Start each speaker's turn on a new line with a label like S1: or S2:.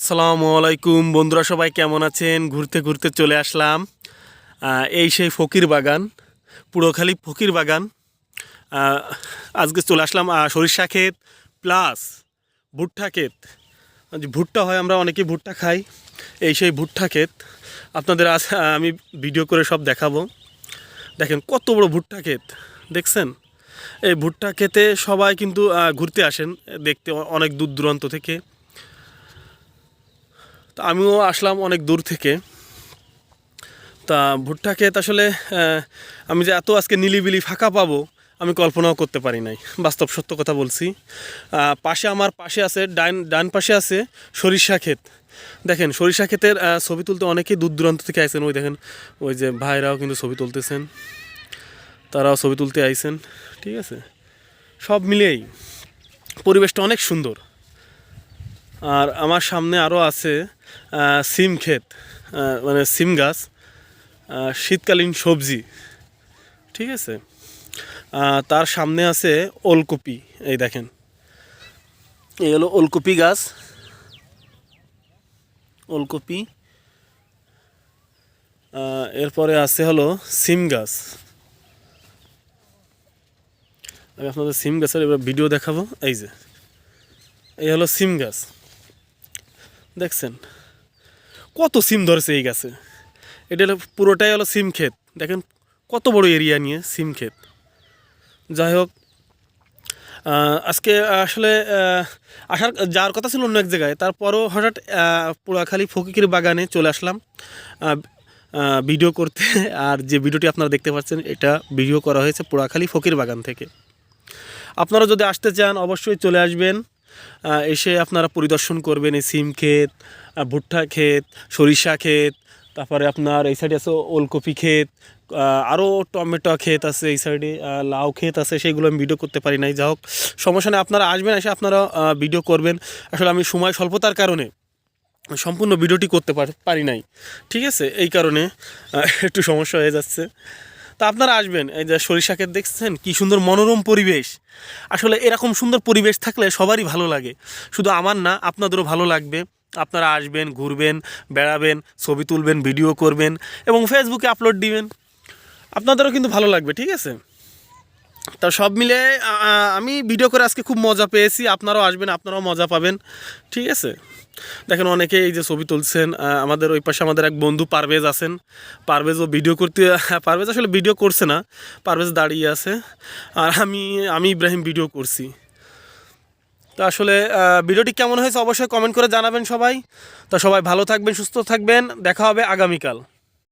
S1: আসসালামু আলাইকুম। বন্ধুরা সবাই কেমন আছেন? ঘুরতে ঘুরতে চলে আসলাম এই সেই ফকির বাগান, পুরোখালি ফকির বাগান। আজকে চলে আসলাম সরিষা ক্ষেত প্লাস ভুট্টা ক্ষেত। ভুট্টা হয়, আমরা অনেকে ভুট্টা খাই। এই সেই ভুট্টা ক্ষেত, আপনাদের আজ আমি ভিডিও করে সব দেখাবো। দেখেন কত বড় ভুট্টা ক্ষেত, দেখছেন? এই ভুট্টা ক্ষেতে সবাই কিন্তু ঘুরতে আসেন, দেখতে অনেক দূর দূরান্ত থেকে। তা আমিও আসলাম অনেক দূর থেকে। তা ভুট্টা ক্ষেত আসলে আমি যে এত আজকে নিলিবিলি ফাঁকা পাবো, আমি কল্পনাও করতে পারি নাই। বাস্তব সত্য কথা বলছি। পাশে আমার পাশে আছে, ডান ডান পাশে আছে সরিষা ক্ষেত। দেখেন, সরিষা ক্ষেতের ছবি তুলতে অনেকেই দূর দূরান্ত থেকে আইছেন। ওই দেখেন, ওই যে ভাইরাও কিন্তু ছবি তুলতেছেন। তারাও ছবি তুলতে আইছেন। ঠিক আছে? সব মিলিয়েই পরিবেশটা অনেক সুন্দর। আর আমার সামনে আরও আছে সিম ক্ষেত মানে সিম গাছ শীতকালীন সবজি, ঠিক আছে? তার সামনে আছে ওলকপি, এই দেখেন। এই হলো ওলকপি গাছ। ওলকপি। এরপরে আছে হলো সিম গাছ। আমি আপনাদের সিম গাছের এবার ভিডিও দেখাবো। এই যে, এই হলো সিম গাছ। দেখছেন? কত সিম ধরেছে এই গাছে? এটা হলো পুরোটাই হলো সিম ক্ষেত। দেখেন কত বড় এরিয়া নিয়ে সিম ক্ষেত। যাই হোক আজকে আসলে আসার যাওয়ার কথা ছিল অন্য এক জায়গায়। তারপরও হঠাৎ পোড়াখালী ফকির বাগানে চলে আসলাম। ভিডিও করতে। আর যে ভিডিওটি আপনারা দেখতে পাচ্ছেন, এটা ভিডিও করা হয়েছে পোড়াখালী ফকির বাগান থেকে। আপনারা যদি আসতে চান, অবশ্যই চলে আসবেন। এসে আপনারা পরিদর্শন করবেন এই সিম ক্ষেত ভুট্টা ক্ষেত, সরিষা ক্ষেত, তারপরে আপনার এই সাইডে আছে ওলকপি ক্ষেত আরও টমেটো ক্ষেত আছে এই সাইডে লাউ ক্ষেত আছে সেইগুলো আমি ভিডিও করতে পারি নাই। যা হোক সমস্যা নেই আপনারা আসবেন, এসে আপনারা ভিডিও করবেন। আসলে আমি সময় স্বল্পতার কারণে সম্পূর্ণ ভিডিওটি করতে পার- পারি নাই। ঠিক আছে? এই কারণে একটু সমস্যা হয়ে যাচ্ছে। তা আপনারা আসবেন, এই যে সরিষাকে দেখছেন, কি সুন্দর মনোরম পরিবেশ। আসলে এরকম সুন্দর পরিবেশ থাকলে সবারই ভালো লাগে। শুধু আমার না, আপনাদেরও ভালো লাগবে। আপনারা আসবেন, ঘুরবেন, বেড়াবেন, ছবি তুলবেন, ভিডিও করবেন এবং ফেসবুকে আপলোড দিবেন। আপনাদেরও কিন্তু ভালো লাগবে, ঠিক আছে? তা সব মিলে আমি ভিডিও করে আজকে খুব মজা পেয়েছি। আপনারাও আসবেন, আপনারাও মজা পাবেন। ঠিক আছে? দেখেন অনেকে এই যে ছবি তুলছেন আমাদের ওই পাশে আমাদের এক বন্ধু পারভেজ আছেন। পারভেজও ভিডিও করতে, পারভেজ আসলে ভিডিও করছে না, পারভেজ দাঁড়িয়ে আছে। আর আমি আমি ইব্রাহিম ভিডিও করছি। তো আসলে ভিডিওটি কেমন হয়েছে অবশ্যই কমেন্ট করে জানাবেন সবাই। তো সবাই ভালো থাকবেন, সুস্থ থাকবেন। দেখা হবে আগামীকাল।